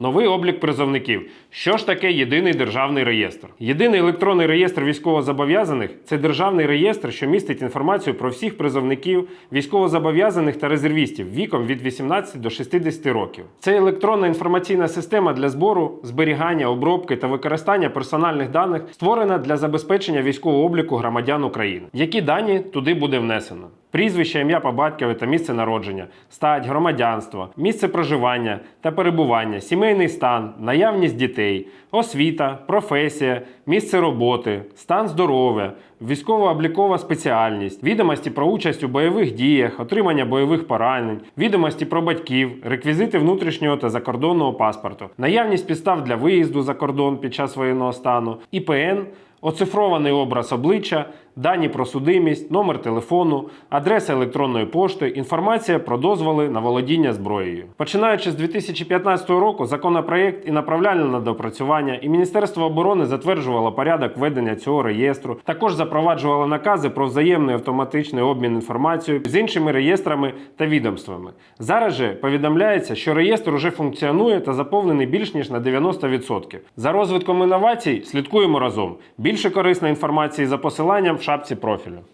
Новий облік призовників. Що ж таке єдиний державний реєстр? Єдиний електронний реєстр військовозобов'язаних це державний реєстр, що містить інформацію про всіх призовників, військовозобов'язаних та резервістів віком від 18 до 60 років. Це електронна інформаційна система для збору, зберігання, обробки та використання персональних даних, створена для забезпечення військового обліку громадян України. Які дані туди буде внесено? Прізвище, ім'я по батькові та місце народження, стать, громадянство, місце проживання та перебування, сімейний стан, наявність дітей, освіта, професія, місце роботи, стан здоров'я, військово-облікова спеціальність, відомості про участь у бойових діях, отримання бойових поранень, відомості про батьків, реквізити внутрішнього та закордонного паспорту, наявність підстав для виїзду за кордон під час воєнного стану, ІПН. Оцифрований образ обличчя, дані про судимість, номер телефону, адреса електронної пошти, інформація про дозволи на володіння зброєю. Починаючи з 2015 року, законопроєкт і направляльне на допрацювання, і Міністерство оборони затверджувало порядок ведення цього реєстру. Також запроваджувало накази про взаємний автоматичний обмін інформацією з іншими реєстрами та відомствами. Зараз же повідомляється, що реєстр уже функціонує та заповнений більш ніж на 90%. За розвитком інновацій слідкуємо разом. Більше корисної інформації за посиланням в шапці профілю.